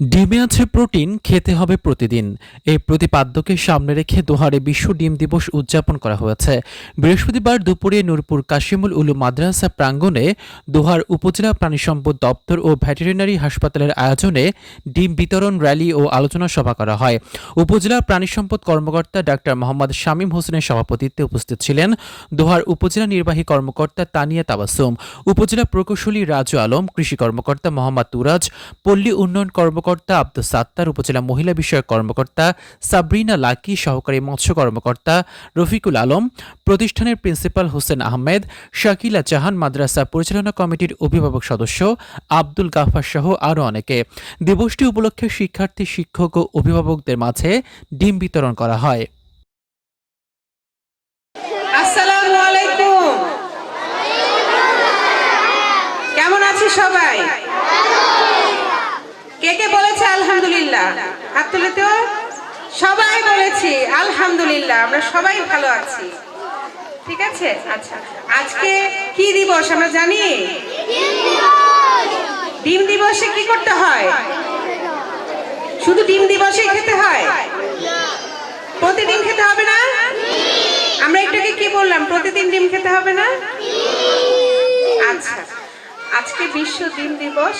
ডিমে আছে প্রোটিন, খেতে হবে প্রতিদিন। এই প্রতিপাদ্যকে সামনে রেখে দোহারে বিশ্ব ডিম দিবস উদযাপন করা হয়েছে। বৃহস্পতিবার দুপুরে নূরপুর কাশিমুল উলু মাদ্রাসা প্রাঙ্গণে দোহার উপজেলা প্রাণিসম্পদ দপ্তর ও ভেটেরিনারি হাসপাতালের আয়োজনে ডিম বিতরণ র্যালি ও আলোচনা সভা করা হয়। উপজেলা প্রাণিসম্পদ কর্মকর্তা ডাক্তার মোহাম্মদ শামীম হোসেনের সভাপতিত্বে উপস্থিত ছিলেন দোহার উপজেলা নির্বাহী কর্মকর্তা তানিয়া তাবাসুম, উপজেলা প্রকৌশলী রাজু আলম, কৃষি কর্মকর্তা মোহাম্মদ তুরাজ, পল্লী উন্নয়ন কর্মকর্তা আব্দুল সাত্তার, উপজেলা মহিলা বিষয়ক কর্মকর্তা সাবরিনা লাকি, সহকারী মৎস্য কর্মকর্তা রফিকুল আলম, প্রতিষ্ঠানের প্রিন্সিপাল হোসেন আহমেদ, শাকিলা জাহান, মাদ্রাসা পরিচালনা কমিটির অভিভাবক সদস্য আব্দুল গাফার সহ আরও অনেকে। দিবসটি উপলক্ষে শিক্ষার্থী, শিক্ষক ও অভিভাবকদের মাঝে ডিম বিতরণ করা হয়। সবাই কে কে বলেছে আলহামদুলিল্লাহ। হাত তুলে তো সবাই বলেছি, আলহামদুলিল্লাহ, আমরা সবাই ভালো আছি। ঠিক আছে? আচ্ছা আজকে কি দিবস আমরা জানি? ডিম দিবসে কি করতে হয়? শুধু ডিম দিবসে খেতে হয়? প্রতিদিন খেতে হবে না? আমরা একটুকে কি বললাম? প্রতিদিন ডিম খেতে হবে না? আচ্ছা আজকে বিশ্ব ডিম দিবস।